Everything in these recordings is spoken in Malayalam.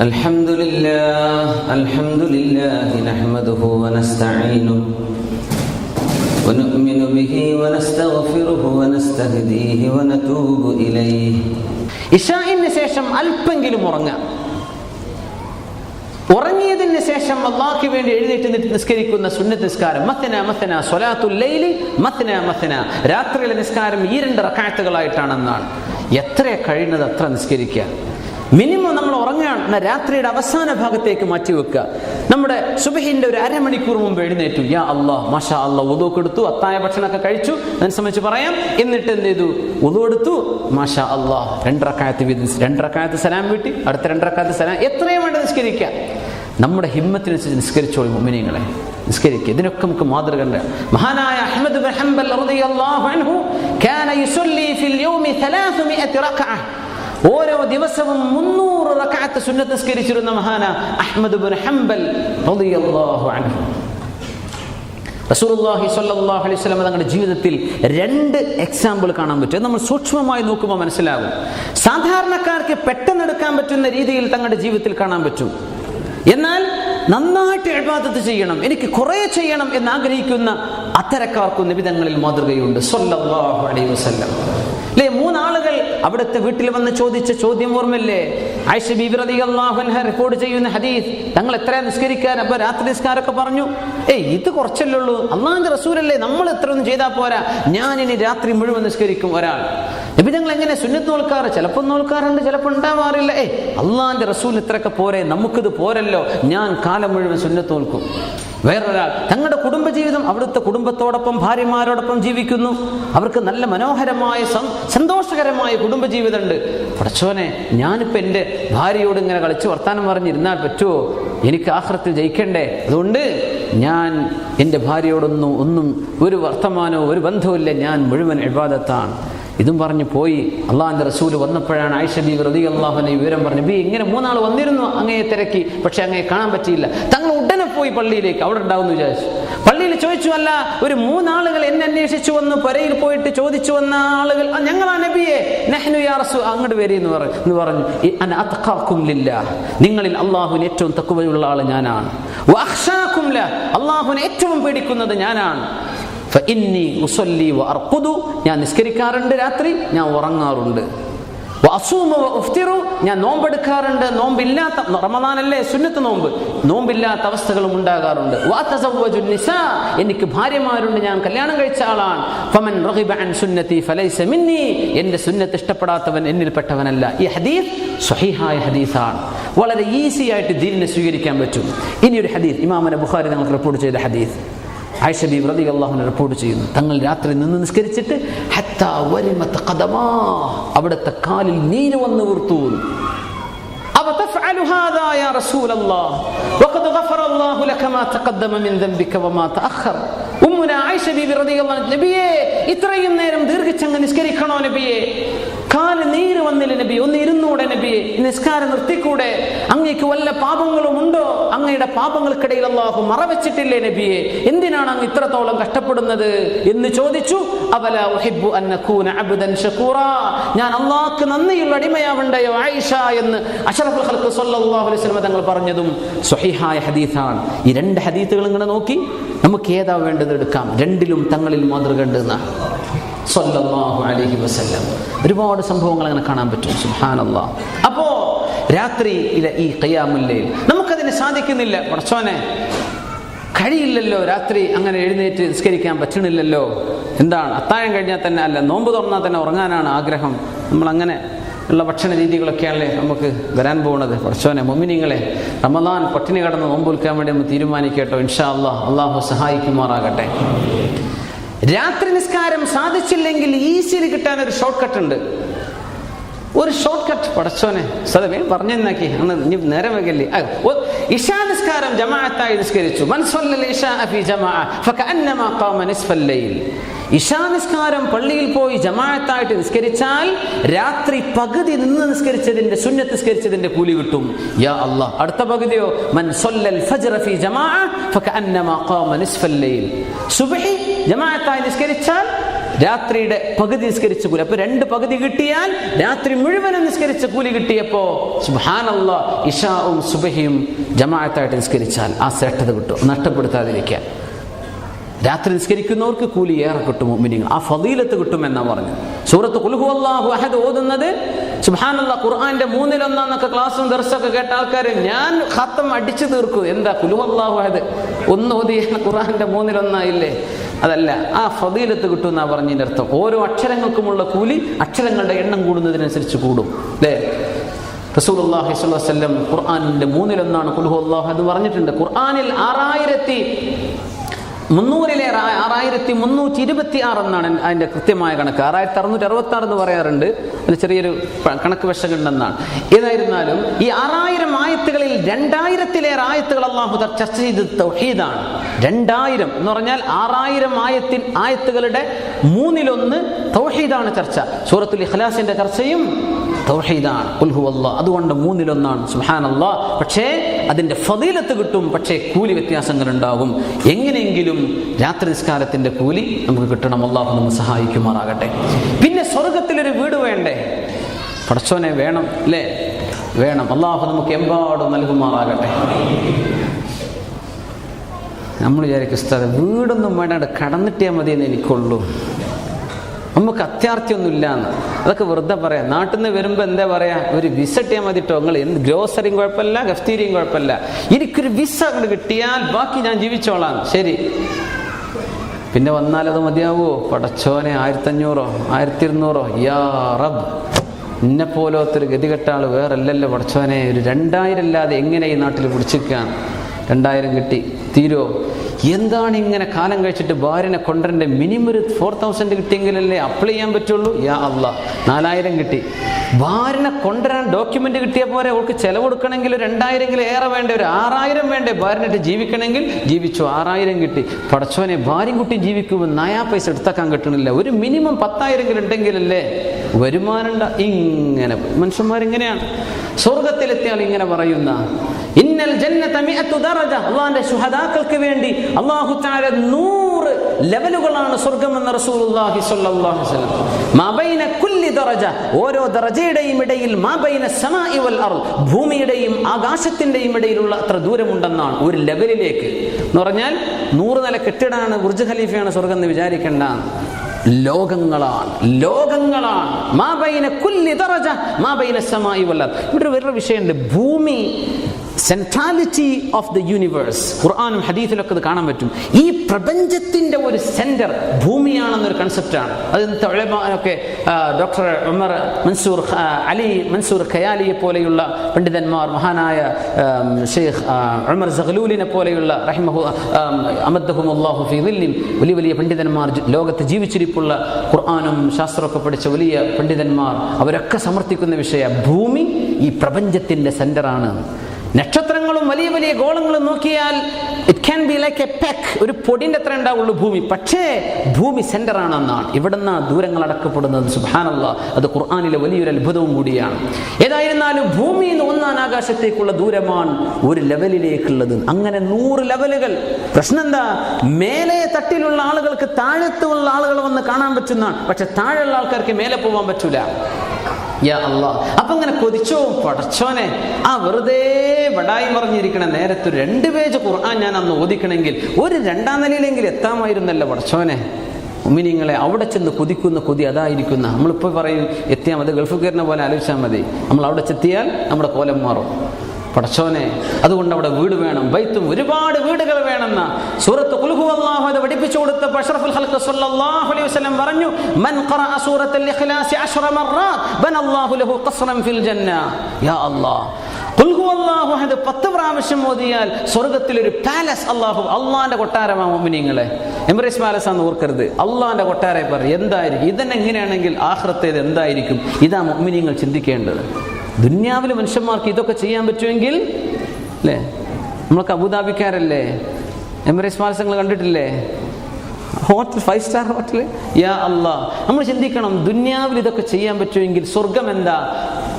الحمد لله الحمد لله نحمده ونستعينه ونؤمن به ونستغفره ونستهديه ونتوب إليه ഇഷായിന് ശേഷം അല്പെങ്കിലും ഉറങ്ങാം ഉറങ്ങിയതിന് ശേഷം അള്ളാഹ്ക്ക് വേണ്ടി എഴുന്നേറ്റ് നിട്ട് നിസ്കരിക്കുന്ന സുന്നത്ത് നിസ്കാരം മത്തന മത്തന സ്വലാത്തുൽ ലൈലി മത്തന മത്തന രാത്രിയിലെ നിസ്കാരം ഈ രണ്ട് റക്കായത്തുകളായിട്ടാണെന്നാണ് എത്ര കഴിയുന്നത് അത്ര നിസ്കരിക്കുക മിനിമം നമ്മൾ ഉറങ്ങുകയാണ്. എന്നാൽ രാത്രിയുടെ അവസാന ഭാഗത്തേക്ക് മാറ്റി വെക്കുക. നമ്മുടെ സുബഹിന്റെ ഒരു അരമണിക്കൂർ മുമ്പ് എഴുന്നേറ്റു. യാ അള്ളാഹ് മാഷാ അള്ളാഹ് ഉദു എടുത്തു അത്തായ ഭക്ഷണമൊക്കെ കഴിച്ചു. അതിനെ സംബന്ധിച്ച് പറയാം. എന്നിട്ട് എന്ത് ചെയ്തു? ഉദു എടുത്തു. മാഷാ അള്ളാഹ് രണ്ടറക്കായത്ത് വിധി രണ്ടറക്കായത്ത് സലാം വീട്ടി. അടുത്ത രണ്ടറക്കായത്ത് സലാം. എത്രയും വേണ്ട നിസ്കരിക്കുക. നമ്മുടെ ഹിമ്മത്തിനനുസരിച്ച് നിസ്കരിച്ചോളി മുമ്മിനിങ്ങളെ നിസ്കരിക്കുക. ഇതിനൊക്കെ നമുക്ക് മാതൃക മഹാനായ അഹമ്മദ് ബിൻ ഹംബൽ റളിയല്ലാഹു അൻഹു കാന യുസല്ലി ഫിൽ യൗമി 300 റക്അ ഓരോ ദിവസവും മുന്നൂറ് റക്കാത്ത് സുന്നത്ത് നിസ്കരിച്ചിരുന്ന മഹാന അഹമ്മദ് ബിൻ ഹംബൽ റസൂലുള്ളാഹി സ്വല്ലല്ലാഹു അലൈഹി വസല്ലം തങ്ങളുടെ ജീവിതത്തിൽ രണ്ട് എക്സാമ്പിൾ കാണാൻ പറ്റും. നമ്മൾ സൂക്ഷ്മമായി നോക്കുമ്പോൾ മനസ്സിലാകും സാധാരണക്കാർക്ക് പെട്ടെന്ന് എടുക്കാൻ പറ്റുന്ന രീതിയിൽ തങ്ങളുടെ ജീവിതത്തിൽ കാണാൻ പറ്റും. എന്നാൽ നന്നായിട്ട് എഴുപാദത്ത് ചെയ്യണം എനിക്ക് കുറേ ചെയ്യണം എന്ന് ആഗ്രഹിക്കുന്ന അത്തരക്കാർക്കും നിബിധങ്ങളിൽ മാതൃകയുണ്ട്. അല്ലേ മൂന്നാളുകൾ അവിടുത്തെ വീട്ടിൽ വന്ന് ചോദിച്ച ചോദ്യം ഓർമ്മല്ലേ റിപ്പോർട്ട് ചെയ്യുന്ന ഹദീസ്. തങ്ങൾ എത്ര നിസ്കരിക്കാൻ? അപ്പൊ രാത്രി നിസ്കാരമൊക്കെ പറഞ്ഞു. ഏയ് ഇത് കുറച്ചല്ലേ ഉള്ളൂ. അള്ളാഹിന്റെ റസൂലല്ലേ നമ്മൾ എത്ര ഒന്നും ചെയ്താൽ പോരാ. ഞാൻ ഇനി രാത്രി മുഴുവൻ നിസ്കരിക്കും ഒരാൾ. നബി ഞങ്ങൾ എങ്ങനെ സുന്നത്ത് നോൽക്കാറ്? ചിലപ്പോൾ നോൽക്കാറുണ്ട് ചിലപ്പോൾ ഉണ്ടാവാറില്ല. ഏ അള്ളാഹിന്റെ റസൂൽ ഇത്രയൊക്കെ പോരെ. നമുക്കിത് പോരല്ലോ. ഞാൻ കാലം മുഴുവൻ സുന്നത്ത് നോൽക്കും. വേറൊരാൾ തങ്ങളുടെ കുടുംബജീവിതം അവിടുത്തെ കുടുംബത്തോടൊപ്പം ഭാര്യമാരോടൊപ്പം ജീവിക്കുന്നു. അവർക്ക് നല്ല മനോഹരമായ സന്തോഷകരമായ കുടുംബജീവിതമുണ്ട്. പടച്ചോനെ ഞാനിപ്പോൾ എന്റെ ഭാര്യയോട് ഇങ്ങനെ കളിച്ച് വർത്താനം പറഞ്ഞിരുന്നാൽ പറ്റുമോ എനിക്ക് ആഹ്രത്തിൽ ജയിക്കണ്ടേ? അതുകൊണ്ട് ഞാൻ എന്റെ ഭാര്യയോടൊന്നും ഒന്നും ഒരു വർത്തമാനമോ ഒരു ബന്ധവുമില്ല. ഞാൻ മുഴുവൻ എഴുപാതത്താണ് ഇതും പറഞ്ഞ് പോയി. അള്ളാഹിന്റെ റസൂൽ വന്നപ്പോഴാണ് ആയിഷ ബി റതി അള്ളാഹുനെ വിവരം പറഞ്ഞു ബി ഇങ്ങനെ മൂന്നാൾ വന്നിരുന്നു അങ്ങയെ തിരക്കി. പക്ഷെ അങ്ങയെ കാണാൻ പറ്റിയില്ല. ഉടനെ പോയി പള്ളിയിലേക്ക്. അവിടെ ഉണ്ടാവുമെന്ന് വിചാരിച്ചു. പള്ളിയിൽ ചോദിച്ചു അല്ല ഒരു മൂന്നാളുകൾ എന്നെ അന്വേഷിച്ചു വന്നു പുരയിൽ പോയിട്ട് ചോദിച്ചു വന്ന ആളുകൾ "ആ, ഞങ്ങളാ നബിയെ. നെഹ്നു യാ റസൂ അങ്ങോട്ട് വരി എന്ന് പറഞ്ഞു. എന്ന്. നിങ്ങളിൽ അള്ളാഹുവിന് ഏറ്റവും തക്കുവയുള്ള ആൾ ഞാനാണ്. അള്ളാഹുവിനെ ഏറ്റവും പേടിക്കുന്നത് ഞാനാണ്. ഞാൻ നിസ്കരിക്കാറുണ്ട് രാത്രി ഞാൻ ഉറങ്ങാറുണ്ട്. വഅസൂമു വഅഫ്തിറു ഞാൻ നോമ്പെടുക്കാറുണ്ട്. നോമ്പില്ലാത്ത റമദാനല്ലേ സുന്നത്ത് നോമ്പ്. നോമ്പില്ലാത്ത അവസ്ഥകളും ഉണ്ടാകാറുണ്ട്. എനിക്ക് ഭാര്യമാരുണ്ട് ഞാൻ കല്യാണം കഴിച്ച ആളാണ്. ഫമൻ ഫലൈസ മിന്നി സുന്നത്ത് ഇഷ്ടപ്പെടാത്തവൻ എന്നിൽപ്പെട്ടവനല്ല ഈ ഹദീസ് സ്വഹീഹായ ഹദീസാണ്. വളരെ ഈസി ആയിട്ട് ദീനിനെ സ്വീകരിക്കാൻ പറ്റും. ഇനി ഒരു ഹദീസ് ഇമാമന ബുഖാരി നമുക്ക് റിപ്പോർട്ട് ചെയ്ത ഹദീസ്. ആയിഷ വ്രതി അള്ളാഹുനെ റിപ്പോർട്ട് ചെയ്യുന്നു. തങ്ങൾ രാത്രി നിന്ന് നിസ്കരിച്ചിട്ട് അവിടുത്തെ കാലിൽ നീര് വന്ന് വീർത്തു. നബിയെ ഇത്രയും നേരം ദീർഘിച്ചങ്ങ് നിസ്കരിക്കണോ നബിയെ? കാൽ നീര് വന്നില്ല നബി ഒന്ന് ഇരുന്നൂടെ നബിയെ? നിസ്കാരം നിർത്തിക്കൂടെ? അങ്ങേക്ക് വല്ല പാപങ്ങളും ഉണ്ടോ? അങ്ങയുടെ പാപങ്ങൾക്കിടയിൽ അള്ളാഹു മറവച്ചിട്ടില്ലേ നബിയെ? എന്തിനാണ് അങ്ങ് ഇത്രത്തോളം കഷ്ടപ്പെടുന്നത്? എന്ന് ചോദിച്ചു. അവല ഞാൻ അള്ളാഹ്ക്ക് നന്ദിയുള്ള അടിമയാവണ്ടയോ ആയിഷ എന്ന് സല്ലല്ലാഹു അലൈഹി വസല്ലം തങ്ങൾ പറഞ്ഞതും ഹദീസാണ്. ഈ രണ്ട് ഹദീസുകൾ ഇങ്ങനെ നോക്കി നമുക്ക് ഏതാ വേണ്ടത് എടുക്കാം രണ്ടിലും തങ്ങളിൽ മാതൃക ഉണ്ട് എന്നാണ് സല്ലല്ലാഹു അലൈഹി വസല്ലം. ഒരുപാട് സംഭവങ്ങൾ അങ്ങനെ കാണാൻ പറ്റും. സുബ്ഹാനല്ലാ. അപ്പോ രാത്രിയിലെ ഈ കയ്യാമുല്ലയിൽ നമുക്കതിന് സാധിക്കുന്നില്ല. പടച്ചോനെ കഴിയില്ലല്ലോ. രാത്രി അങ്ങനെ എഴുന്നേറ്റ് നിസ്കരിക്കാൻ പറ്റണില്ലല്ലോ. എന്താണ്? അത്താഴം കഴിഞ്ഞാൽ തന്നെ അല്ല. നോമ്പ് തുറന്നാൽ തന്നെ ഉറങ്ങാനാണ് ആഗ്രഹം. നമ്മൾ അങ്ങനെ ഉള്ള ഭക്ഷണ രീതികളൊക്കെയാണല്ലേ നമുക്ക് വരാൻ പോകുന്നത്. പടച്ചോനെ മൊമിനിങ്ങളെ റമദാൻ പട്ടിണി കടന്ന് നോമ്പ് വിൽക്കാൻ വേണ്ടി നമ്മൾ തീരുമാനിക്കട്ടോ. ഇൻഷാ അള്ളാഹ് അള്ളാഹു സഹായിക്കുമാറാകട്ടെ. രാത്രി നിസ്കാരം സാധിച്ചില്ലെങ്കിൽ ഈസിയിൽ കിട്ടാൻ ഒരു ഷോർട്ട് കട്ട് ഉണ്ട്. ഒരു ഷോർട്ട് കട്ട് പടച്ചോനെ സദവേ പറഞ്ഞെന്നാക്കി. അന്ന് നീ നേരം വൈകല്ലേ. ഇഷാ നിസ്കാരം ജമാഅത്തായി നിസ്കരിച്ചു. ഇശാ നിസ്കാരം പള്ളിയിൽ പോയി ജമാഅത്തായിട്ട് നിസ്കരിച്ചാൽ രാത്രി പകുതി നിന്ന് നിസ്കരിച്ചതിന്റെ സുന്നത്ത് നിസ്കരിച്ചതിന്റെ കൂലി കിട്ടും. യാ അല്ലാഹ് അടുത്ത പകുതിയോ? മൻ സല്ലൽ ഫജ്റ ഫീ ജമാഅ ഫകഅന്നമാ ഖാമ നിസ്ഫൽ ലൈൽ. സുബ്ഹി ജമാഅത്തായി നിസ്കരിച്ചാൽ രാത്രിയുടെ പകുതി നിസ്കരിച്ച കൂലി. അപ്പൊ രണ്ട് പകുതി കിട്ടിയാൽ രാത്രി മുഴുവനും നിസ്കരിച്ച കൂലി കിട്ടിയപ്പോ സുഹാനല്ല ഇഷാവും സുബഹിയും ജമാഅത്തായിട്ട് നിസ്കരിച്ചാൽ ആ ശ്രേഷ്ഠത കിട്ടും. നഷ്ടപ്പെടുത്താതിരിക്കാൻ. രാത്രി നിസ്കരിക്കുന്നവർക്ക് കൂലി ഏറെ കിട്ടും ആ ഫതീലത്ത് കിട്ടും എന്നാ പറഞ്ഞു സൂറത്ത് കുൽഹു അള്ളാഹു അഹദ് ഓതുന്നത് സുബ്ഹാനല്ലാ ഖുർആന്റെ മൂന്നിലൊന്നാന്നൊക്കെ ക്ലാസ്സും ദർശൊക്കെ കേട്ട ആൾക്കാർ ഞാൻ ഹത്തം അടിച്ചു തീർക്കും. എന്താ കുലുഹു അള്ളാഹു അഹദ്? ഒന്ന് ഓതിയ ഖുർആന്റെ മൂന്നിലൊന്നായില്ലേ? അതല്ല ആ ഫദീലത്ത് കിട്ടും എന്നാ പറഞ്ഞതിന്റെ അർത്ഥം. ഓരോ അക്ഷരങ്ങൾക്കുമുള്ള കൂലി അക്ഷരങ്ങളുടെ എണ്ണം കൂടുന്നതിനനുസരിച്ച് കൂടും. അല്ലേ സ്വല്ലല്ലാഹു അലൈഹി വസല്ലം ഖുർആനിന്റെ മൂന്നിലൊന്നാണ് കുൽഹു അള്ളാഹു എന്ന് പറഞ്ഞിട്ടുണ്ട്. ഖുർആാനിൽ ആറായിരത്തി മുന്നൂറിലേറെ ആ- ആറായിരത്തി മുന്നൂറ്റി ഇരുപത്തി ആറ് എന്നാണ് അതിന്റെ കൃത്യമായ കണക്ക്. ആറായിരത്തി അറുന്നൂറ്റി അറുപത്തി ആറ് എന്ന് പറയാറുണ്ട്. അത് ചെറിയൊരു കണക്ക് വശമുണ്ടെന്നാണ്. ഏതായിരുന്നാലും ഈ ആറായിരം ആയത്തുകളിൽ രണ്ടായിരത്തിലേറെ ആയത്തുകൾ അള്ളാഹു ചർച്ച ചെയ്തത് തൗഹീദാണ്. രണ്ടായിരം എന്ന് പറഞ്ഞാൽ ആറായിരം ആയത്തിൻ ആയത്തുകളുടെ മൂന്നിലൊന്ന് തൗഹീദാണ് ചർച്ച. സൂറത്തുൽ ഇഖ്ലാസിന്റെ ചർച്ചയും തൗഹീദാണ് ഖുൽ ഹുവല്ലാ. അതുകൊണ്ട് മൂന്നിലൊന്നാണ് സുബ്ഹാനല്ലാ. പക്ഷേ അതിന്റെ ഫദീലത്ത് കിട്ടും. പക്ഷേ കൂലി വ്യത്യാസങ്ങൾ ഉണ്ടാകും എങ്ങനെയെങ്കിലും രാത്രി നിസ്കാരത്തിന്റെ കൂലി നമുക്ക് കിട്ടണം. അള്ളാഹു നമ്മൾ സഹായിക്കുമാറാകട്ടെ. പിന്നെ സ്വർഗത്തിലൊരു വീട് വേണ്ടേ? പടച്ചോനെ വേണം അല്ലേ? വേണം. അള്ളാഹു നമുക്ക് എമ്പാടും നൽകുമാറാകട്ടെ. നമ്മൾ വിചാരിക്കും സ്ഥലം വീടൊന്നും വേണ്ട കടന്നിട്ടേ മതി എന്ന് എനിക്കുള്ളൂ. നമുക്ക് അത്യാർത്ഥിയൊന്നുമില്ല ഇല്ലാന്ന് അതൊക്കെ വെറുതെ പറയാം. നാട്ടിൽ നിന്ന് വരുമ്പോൾ എന്താ പറയാ? ഒരു വിസ കിട്ടിയാൽ മതി നിങ്ങൾ എന്ത് ഗ്രോസറിയും കുഴപ്പമില്ല ഗഫ്തീരിയും കുഴപ്പമില്ല. എനിക്കൊരു വിസ അങ്ങോട്ട് കിട്ടിയാൽ ബാക്കി ഞാൻ ജീവിച്ചോളാം. ശരി. പിന്നെ വന്നാൽ അത് മതിയാവോ? പടച്ചോനെ ആയിരത്തഞ്ഞൂറോ ആയിരത്തി ഇരുന്നൂറോ യാ റബ് എന്നെ പോലത്തൊരു ഗതികെട്ട ആൾ വേറെ അല്ലല്ലോ പടച്ചോനെ. ഒരു രണ്ടായിരം അല്ലാതെ എങ്ങനെ ഈ നാട്ടിൽ പിടിച്ചിരിക്കാൻ? രണ്ടായിരം കിട്ടി. തീരോ എന്താണ് ഇങ്ങനെ കാലം കഴിച്ചിട്ട് ഭാര്യനെ കൊണ്ടുവരേണ്ട മിനിമം ഒരു ഫോർ തൗസൻഡ് കിട്ടിയെങ്കിലല്ലേ അപ്ലൈ ചെയ്യാൻ പറ്റുള്ളൂ? യാ അല്ല നാലായിരം കിട്ടി. ഭാര്യനെ കൊണ്ടുവരാൻ ഡോക്യുമെന്റ് കിട്ടിയ പോലെ അവൾക്ക് ചെലവ് കൊടുക്കണമെങ്കിൽ രണ്ടായിരമെങ്കിലും ഏറെ വേണ്ട ഒരു ആറായിരം വേണ്ടേ ഭാര്യനായിട്ട് ജീവിക്കണമെങ്കിൽ? ജീവിച്ചു ആറായിരം കിട്ടി. പടച്ചോനെ ഭാര്യയും കുട്ടി ജീവിക്കുമ്പോൾ നയാ പൈസ എടുത്താക്കാൻ കിട്ടണില്ല. ഒരു മിനിമം പത്തായിരം ഉണ്ടെങ്കിലല്ലേ വരുമാനം ഇങ്ങനെ മനുഷ്യന്മാരിങ്ങനെയാണ്. സ്വർഗത്തിലെത്തിയാൽ ഇങ്ങനെ പറയുന്ന ഇന്നൽ അള്ളാഹിന്റെ ശുഹദാക്കൾക്ക് വേണ്ടി അള്ളാഹു തആല നൂറ് ലെവലുകളാണ് സ്വർഗമെന്ന് റസൂലുള്ളാഹി അലൈഹി ഓരോ ഇടയിൽ വൽ ഭൂമിയുടെയും ആകാശത്തിന്റെയും ഇടയിലുള്ള അത്ര ദൂരമുണ്ടെന്നാണ് ഒരു ലെവലിലേക്ക്. എന്ന് പറഞ്ഞാൽ നൂറ് നില കെട്ടിടാണ് ബുർജ് ഖലീഫയാണ് സ്വർഗം എന്ന് വിചാരിക്കേണ്ട. ലോകങ്ങളാണ്. ലോകങ്ങളാണ്. മാബൈന കുല്ലി ദറജ. മാബൈന സമായി വല്ല ഇവിടെ വേറൊരു വിഷയമുണ്ട്. ഭൂമി സെൻട്രാലിറ്റി ഓഫ് ദ യൂണിവേഴ്സ് ഖുർആാനും ഹദീഫിലൊക്കെ അത് കാണാൻ പറ്റും. ഈ പ്രപഞ്ചത്തിന്റെ ഒരു സെന്റർ ഭൂമിയാണെന്നൊരു കൺസെപ്റ്റാണ് അത് ഒക്കെ doctor Umar Mansoor Ali Mansoor ഖയാലിയെ പോലെയുള്ള പണ്ഡിതന്മാർ മഹാനായ ഷെയ്ഖ് ഉമർ സഹലൂലിനെ പോലെയുള്ള റഹിമഹു അമദ്ഹുമുല്ലാഹു ഫിദില്ലിം വലിയ വലിയ പണ്ഡിതന്മാർ ലോകത്ത് ജീവിച്ചിരിപ്പുള്ള ഖുർആാനും ശാസ്ത്രമൊക്കെ പഠിച്ച വലിയ പണ്ഡിതന്മാർ അവരൊക്കെ സമർത്ഥിക്കുന്ന വിഷയ ഭൂമി ഈ പ്രപഞ്ചത്തിന്റെ സെന്ററാണ് നക്ഷത്രങ്ങളും വലിയ വലിയ ഗോളങ്ങളും നോക്കിയാൽ it can be like a peck ഒരു പൊടിന്റെ അത്ര ഉണ്ടാവുള്ളൂ ഭൂമി. പക്ഷേ ഭൂമി സെന്റർ ആണെന്നാണ് ഇവിടുന്ന് ദൂരങ്ങൾ അടക്കപ്പെടുന്നത്. സുബാനല്ല അത് ഖുർആാനിലെ വലിയൊരു അത്ഭുതവും കൂടിയാണ്. ഏതായിരുന്നാലും ഭൂമിയിൽ നിന്ന് ഒന്നാം ആകാശത്തേക്കുള്ള ദൂരമാണ് ഒരു ലെവലിലേക്കുള്ളത് അങ്ങനെ നൂറ് ലെവലുകൾ പ്രശ്നം എന്താ? മേലെ തട്ടിലുള്ള ആളുകൾക്ക് താഴത്തുള്ള ആളുകൾ വന്ന് കാണാൻ പറ്റുന്നതാണ്. പക്ഷെ താഴെയുള്ള ആൾക്കാർക്ക് മേലെ പോകാൻ പറ്റൂല. അപ്പൊ ഇങ്ങനെ കൊതിച്ചോ പടച്ചോനെ. ആ വെറുതെ വടായി പറഞ്ഞിരിക്കണ നേരത്തെ രണ്ട് പേജ് ഖുർആൻ ഞാൻ അന്ന് ഓദിക്കണമെങ്കിൽ ഒരു രണ്ടാം നിലയിലെങ്കിൽ എത്താമായിരുന്നല്ലോ പടച്ചോനെ. ഉമ്മിനിങ്ങളെ അവിടെ ചെന്ന് കൊതിക്കുന്ന കൊതി അതായിരിക്കുന്ന. നമ്മളിപ്പോൾ പറയും എത്തിയാൽ മതി ഗൾഫ് കയറിനെ പോലെ ആലോചിച്ചാൽ മതി. നമ്മൾ അവിടെ ചെത്തിയാൽ നമ്മുടെ കോലം മാറും. പടച്ചോനെ അതുകൊണ്ട് അവിടെ വീട് വേണം ബൈത്തും ഒരുപാട് വീടുകൾ വേണമെന്ന സൂറത്ത് കുൽഹു അല്ലാഹു അത് പഠിപ്പിച്ചു കൊടുത്ത അഷ്റഫുൽ ഖൽഖ് സ്വല്ലല്ലാഹു അലൈഹി വസല്ലം പറഞ്ഞു മൻ ഖറഅ സൂറത്തുൽ ഇഖ്ലാസ് 10 ബന ബനല്ലാഹു ലഹു ഖസ്റൻ ഫിൽ ജന്ന യാ അല്ലാഹ്. ഖുൽ ഹുവല്ലാഹു അഹദ് പത്ത് പ്രാവശ്യം ഓതിയാൽ സ്വർഗത്തിൽ ഒരു പാലസ് അല്ലാഹു അള്ളാന്റെ കൊട്ടാരമാ മുഅ്മിനീങ്ങളെ. എംബ്രേസ് പാലസ് ആണെന്ന് ഓർക്കരുത്. അള്ളാന്റെ കൊട്ടാരെ പറ എന്തായിരിക്കും? ഇതെന്നെങ്ങനെയാണെങ്കിൽ ആഖിറത്തേത് എന്തായിരിക്കും? ഇതാ മുഅ്മിനീങ്ങൾ ചിന്തിക്കേണ്ടത്. ദുന്യാവിൽ മനുഷ്യന്മാർക്ക് ഇതൊക്കെ ചെയ്യാൻ പറ്റുമെങ്കിൽ അല്ലേ നമ്മളൊക്കെ അബുദാബിക്കാരല്ലേ? എമിറേറ്റ്സ് പാലസ് കണ്ടിട്ടില്ലേ? ഹോട്ടൽ ഫൈവ് സ്റ്റാർ ഹോട്ടൽ യാ അല്ലാ നമ്മൾ ചിന്തിക്കണം ദുന്യാവിൽ ഇതൊക്കെ ചെയ്യാൻ പറ്റുമെങ്കിൽ സ്വർഗം എന്താ?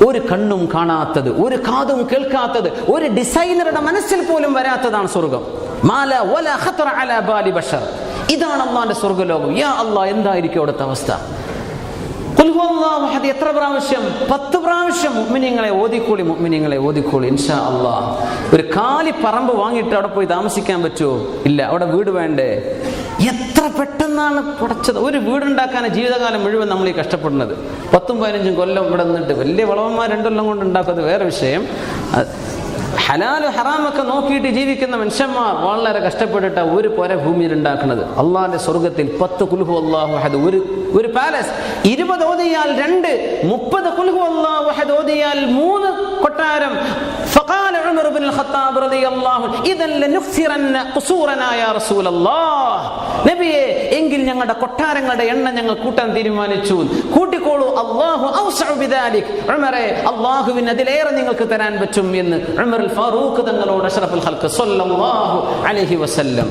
ഒരു കണ്ണും കാണാത്തത് ഒരു കാതും കേൾക്കാത്തത് ഒരു ഡിസൈനറുടെ മനസ്സിൽ പോലും വരാത്തതാണ് സ്വർഗം മാല വല അല ബാലി ബഷർ. ഇതാണ് അള്ളാന്റെ സ്വർഗലോകം. യാ അള്ളാ എന്തായിരിക്കും അവിടുത്തെ അവസ്ഥ? എത്ര പ്രാവശ്യം? പത്ത് പ്രാവശ്യം മുഅ്മിനീങ്ങളെ ഓതിക്കോളി മുഅ്മിനീങ്ങളെ ഓതിക്കോളി ഇൻഷാ അള്ളാ ഒരു കാലി പറമ്പ് വാങ്ങിയിട്ട് അവിടെ പോയി താമസിക്കാൻ പറ്റുമോ? ഇല്ല. അവിടെ വീട് വേണ്ടേ? എത്ര പെട്ടെന്നാണ് പടച്ചത് ഒരു വീടുണ്ടാക്കാൻ ജീവിതകാലം മുഴുവൻ നമ്മൾ ഈ കഷ്ടപ്പെടുന്നത്. പത്തും പതിനഞ്ചും കൊല്ലം ഇവിടെ നിന്നിട്ട് വലിയ വളവന്മാർ രണ്ടൊല്ലം കൊണ്ട് ഉണ്ടാക്കുന്നത് വേറെ വിഷയം. ഹലാൽ ഹറാമൊക്കെ നോക്കിയിട്ട് ജീവിക്കുന്ന മനുഷ്യന്മാർ വളരെ കഷ്ടപ്പെട്ടിട്ട ഒരു പൊര ഭൂമിയിൽ ഉണ്ടാക്കുന്നത്. അള്ളാന്റെ സ്വർഗത്തിൽ പത്ത് കുൽഹു അള്ളാഹു അഹദ്. ഒരു ഒരു പാലസ് ഇരുപത് ഓതിയാൽ രണ്ട് മുപ്പത് കുൽഹു അള്ളാഹു അഹദ് ഓതിയാൽ മൂന്ന് കൊട്ടാരം. ഖത്താബ് റളിയല്ലാഹു നബിയെ എങ്കിൽ ഞങ്ങളുടെ കൊട്ടാരങ്ങളുടെ എണ്ണ ഞങ്ങൾ കൂട്ടാൻ തീരുമാനിച്ചു. കൂട്ടിക്കോളൂ. അള്ളാഹു ഉമറെ അള്ളാഹുവിന് അതിലേറെ നിങ്ങൾക്ക് തരാൻ പറ്റും എന്ന് ഉമർ ഫാറൂഖ് തങ്ങളോട് അഷറഫുൽ ഹൽക്ക് സല്ലല്ലാഹു അലൈഹി വസല്ലം